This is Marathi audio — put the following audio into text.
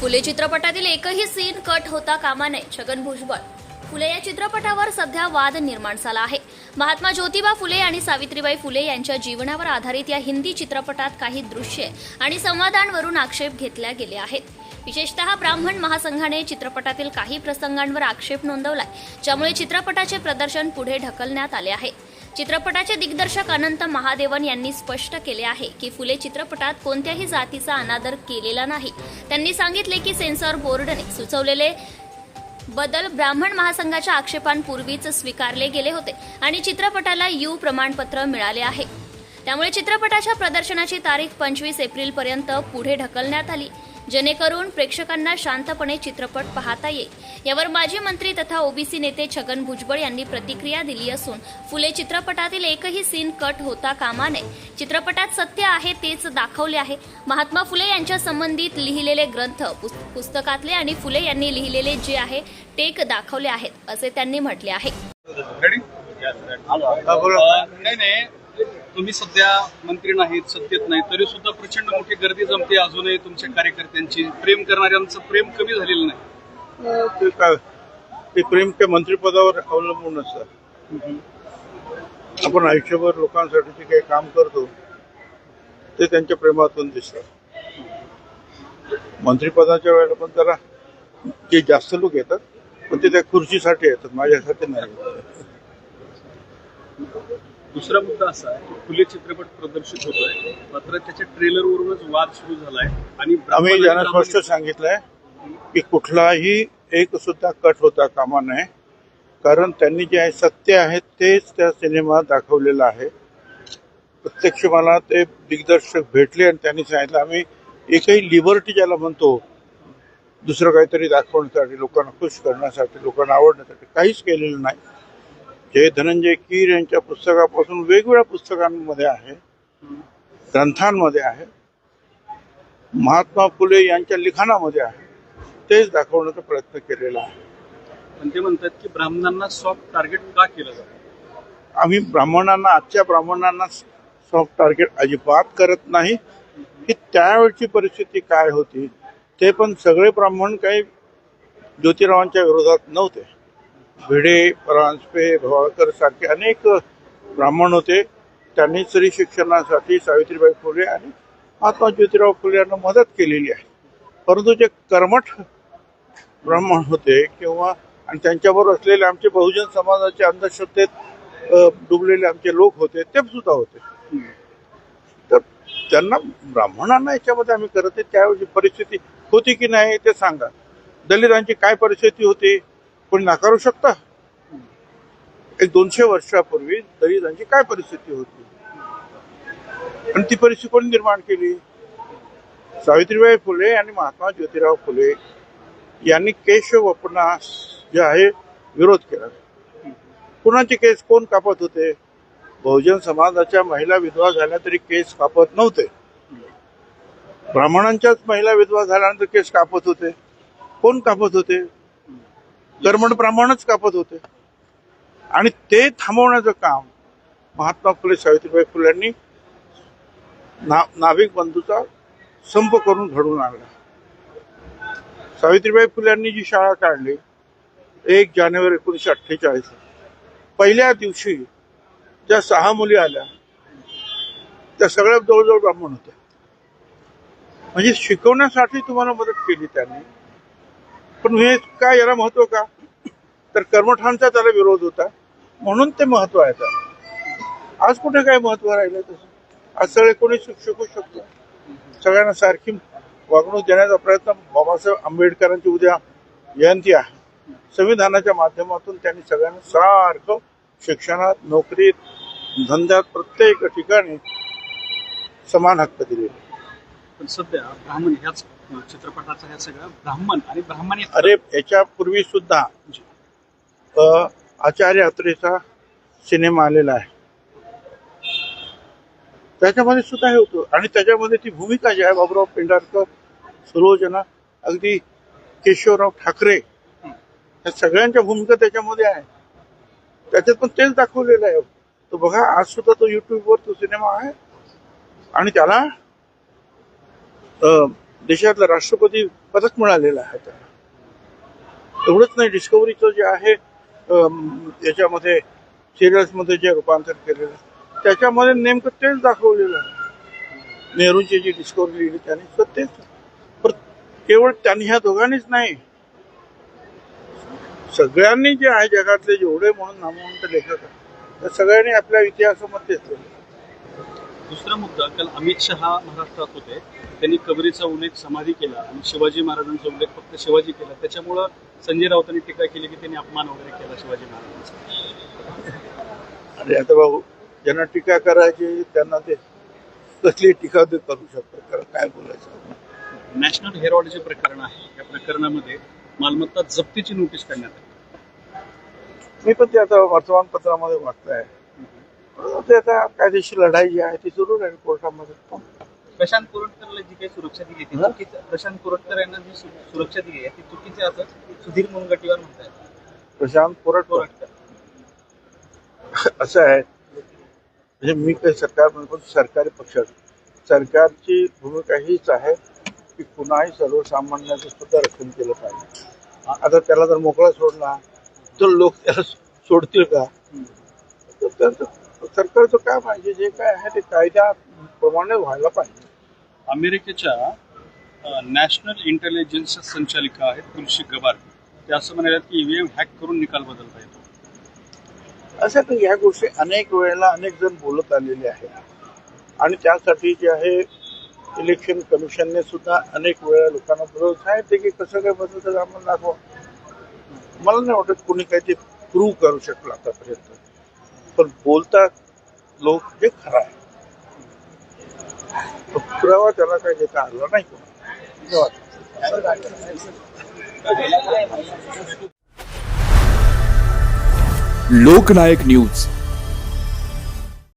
फुले चित्रपटातील एकही सीन कट होता कामा नये छगन भुजबळ. फुले या चित्रपटावर सध्या वाद निर्माण झाला आहे. महात्मा ज्योतिबा फुले आणि सावित्रीबाई फुले यांच्या जीवनावर आधारित या हिंदी चित्रपटात काही दृश्ये आणि संवादांवरून आक्षेप घेतल्या गेले आहेत. विशेषतः ब्राह्मण महासंघाने चित्रपटातील काही प्रसंगांवर आक्षेप नोंदवलाय. ज्यामुळे चित्रपटाचे प्रदर्शन पुढे ढकलण्यात आले आहे. चित्रपटाचे दिग्दर्शक अनंत महादेवन यांनी स्पष्ट केले आहे की फुले चित्रपटात कोणत्याही जातीचा अनादर केलेला नाही. त्यांनी सांगितले की सेन्सॉर बोर्डने सुचवलेले बदल ब्राह्मण महासंघाच्या आक्षेपांपूर्वीच स्वीकारले गेले होते आणि चित्रपटाला यू प्रमाणपत्र मिळाले आहे. त्यामुळे चित्रपटाच्या प्रदर्शनाची तारीख पंचवीस एप्रिल पर्यंत पुढे ढकलण्यात आली. जेणेकरून प्रेक्षकांना शांतपणे चित्रपट पाहता येईल. यावर माजी मंत्री तथा ओबीसी नेते छगन भुजबळ यांनी प्रतिक्रिया दिली असून फुले चित्रपटातील एकही सीन कट होता कामा नये. चित्रपटात सत्य आहे तेच दाखवले आहे. महात्मा फुले यांच्या संबंधित लिहिलेले ग्रंथ पुस- पुस्तकातले आणि फुले यांनी लिहिलेले जे आहे टेक दाखवले आहेत असे त्यांनी म्हटले आहे. तुम्ही सध्या मंत्री नाहीत सत्तेत नाही तरी सुद्धा प्रचंड मोठी गर्दी जमते अजूनही तुमच्या कार्यकर्त्यांची. प्रेम करणाऱ्यांचं प्रेम कमी झालेलं नाही. ते काय? ते प्रेम त्या मंत्रिपदावर अवलंबून असतात. आपण आयुष्यभर लोकांसाठी जे काही काम करतो ते त्यांच्या प्रेमातून दिसतात मंत्रिपदाच्या वेळेला पण जरा जे जास्त लोक येतात पण ते त्या खुर्चीसाठी येतात माझ्यासाठी नाही दुसरा मुद्दा असा आहे की फुले चित्रपट प्रदर्शित होतोय. मात्र त्याच्या ट्रेलरवरूनच वाद सुरू झालाय आणि आम्ही ज्यांना स्पष्ट सांगितलंय की कुठलाही एक सुद्धा कट होता कामा नये. कारण त्यांनी जे आहे सत्य आहे तेच त्या सिनेमात दाखवलेलं आहे. प्रत्यक्ष मला ते दिग्दर्शक भेटले आणि त्यांनी सांगितलं आम्ही एकही लिबर्टी ज्याला म्हणतो दुसरं काहीतरी दाखवण्यासाठी लोकांना खुश करण्यासाठी लोकांना आवडण्यासाठी काहीच केलेलं नाही. जे धनंजय कीर यांच्या पुस्तकापासून वेगवेगळ्या पुस्तकांमध्ये आहे ग्रंथांमध्ये आहे महात्मा फुले यांच्या लिखाणामध्ये आहे तेच दाखवण्याचा प्रयत्न केलेला आहे. पण ते म्हणतात की ब्राह्मणांना सॉफ्ट टार्गेट का केलं जातं आम्ही ब्राह्मणांना आजच्या ब्राह्मणांना सॉफ्ट टार्गेट अजिबात करत नाही. की त्यावेळची परिस्थिती काय होती ते पण सगळे ब्राह्मण काही ज्योतिरावांच्या विरोधात नव्हते. भिडे परांजपे भवाकर सारखे अनेक ब्राह्मण होते. त्यांनी स्त्री शिक्षणासाठी सावित्रीबाई फुले आणि महात्मा ज्योतिराव फुले यांना मदत केलेली आहे. परंतु जे कर्मठ ब्राह्मण होते किंवा आणि त्यांच्याबरोबर असलेले आमचे बहुजन समाजाचे अंधश्रद्धेत डुबलेले आमचे लोक होते ते सुद्धा होते. तर त्यांना ब्राह्मणांना याच्यामध्ये आम्ही करत आहे. त्यावेळी परिस्थिती होती की नाही ते सांगा. दलितांची काय परिस्थिती होती? कोणी नाकारू शकता? एक दोनशे वर्षापूर्वी दलितांची काय परिस्थिती होती? आणि ती परिस्थिती कोणी निर्माण केली? सावित्रीबाई फुले आणि महात्मा ज्योतिराव फुले यांनी केशव अपनास जे आहे विरोध केला. कुणाचे केस कोण कापत होते? बहुजन समाजाच्या महिला विधवा झाल्या तरी केस कापत नव्हते. ब्राह्मणांच्याच महिला विधवा झाल्यानंतर केस कापत होते. कोण कापत होते? कर्मण कापत होते. आणि ते थांबवण्याचं काम महात्मा फुले सावित्रीबाई फुल्यांनी ना नाभिक बंधूचा संप करून घडवून आणला. सावित्रीबाई फुल्यांनी जी शाळा काढली एक जानेवारी एकोणीसशे अठ्ठेचाळीस पहिल्या दिवशी ज्या सहा मुली आल्या त्या सगळ्या जवळजवळ ब्राह्मण होत्या. म्हणजे शिकवण्यासाठी तुम्हाला मदत केली त्यांनी. पण हे काय याला महत्त्व का? तर कर्मठांचा त्याला विरोध होता. म्हणून ते महत्त्व आहे त्याला. आज कुठे काय महत्त्व राहिलं तसं? आज सगळे कोणी शिकू शकतो. सगळ्यांना सारखी वागणूक देण्याचा प्रयत्न बाबासाहेब आंबेडकरांची उद्या जयंती आहे. संविधानाच्या माध्यमातून त्यांनी सगळ्यांना सारखं शिक्षणात नोकरीत धंद्यात प्रत्येक ठिकाणी समान हक्क दिलेले पण सध्या ब्राह्मण ह्याच चित्रपटाचा ह्या सगळ्या ब्राह्मण आणि ब्राह्मणी अरे याच्यापूर्वी सुद्धा आचार्य अत्रेचा सिनेमा आलेला आहे. त्याच्यामध्ये सुद्धा हे होतं. आणि त्याच्यामध्ये ती भूमिका जी आहे बाबुराव पेंढारकर सुलोचना अगदी केशवराव ठाकरे या सगळ्यांच्या भूमिका त्याच्यामध्ये आहे. त्याच्यात पण तेच दाखवलेलं आहे. तो बघा आज सुद्धा तो युट्यूबवर तो सिनेमा आहे. आणि त्याला देशातला राष्ट्रपती पदक मिळालेलं आहे त्याला. एवढंच नाही डिस्कवरीचं जे आहे याच्यामध्ये सिरियल्समध्ये जे रूपांतर केलेलं आहे, त्याच्यामध्ये नेमकं तेच दाखवलेलं आहे. नेहरूंची जी डिस्कवरी लिहिली त्याने तर तेच पण केवळ त्यांनी ह्या दोघांनीच नाही. सगळ्यांनी जे आहे जगातले जेवढे म्हणून नामवंत लेखक आहेत त्या सगळ्यांनी आपल्या इतिहासामध्ये दुसरा मुद्दा काल अमित शहा महाराष्ट्रात होते. त्यांनी कबरीचा उल्लेख समाधी केला आणि शिवाजी महाराजांचा उल्लेख फक्त शिवाजी केला. त्याच्यामुळं संजय राऊतांनी टीका केली की त्यांनी अपमान वगैरे केला शिवाजी महाराजांचा. आणि आता भाऊ ज्यांना टीका करायची त्यांना ते कसली टीका ते करू शकतात. कारण काय बोलायचं? नॅशनल हेरॉल्ड जे प्रकरण आहे. या प्रकरणामध्ये मालमत्ता जप्तीची नोटीस काढण्यात आली. मी पण ते आता वर्तमानपत्रामध्ये वाचलंय. ते आता कायदेशीर लढाई जी आहे ती सुरू राहील कोर्टामध्ये. प्रशांत कोरटकरला जी काही सुरक्षा दिली ती? चुकीचं प्रशांत कोरटकर यांना जी सु- सुरक्षा दिली आहे ती चुकीची असं सुधीर मुनगटीवर म्हणतात प्रशांत कोरट कोरटकर. असं आहे. म्हणजे मी काही सरकार पण सरकारी पक्षात सरकारची भूमिका हीच आहे की कुणाही सर्वसामान्याचं सुद्धा रक्षण केलं पाहिजे. आता त्याला जर मोकळा सोडला तर लोक त्याला सोडतील का? तर त्यांचं सरकारचं काय पाहिजे? जे काय आहे ते कायद्याप्रमाणे व्हायला पाहिजे. अमेरिकेच्या नॅशनल इंटेलिजन्स संचालिका आहेत तुलसी गबार ते असं म्हणाले की ईव्हीएम हॅक करून निकाल बदलता येतो. असं तर ह्या गोष्टी अनेक वेळेला अनेक जण बोलत आलेले आहेत. आणि त्यासाठी जे आहे इलेक्शन कमिशनने सुद्धा अनेक वेळा लोकांना बरोबर सांगितले की कसं काय बदलतं आम्हाला दाखवा. मला नाही वाटत कोणी काही ते प्रूव्ह करू शकलं आतापर्यंत. पण बोलतात लोक जे खरं आहे. पुरावा त्याला काही देता आला नाही लोकनायक न्यूज.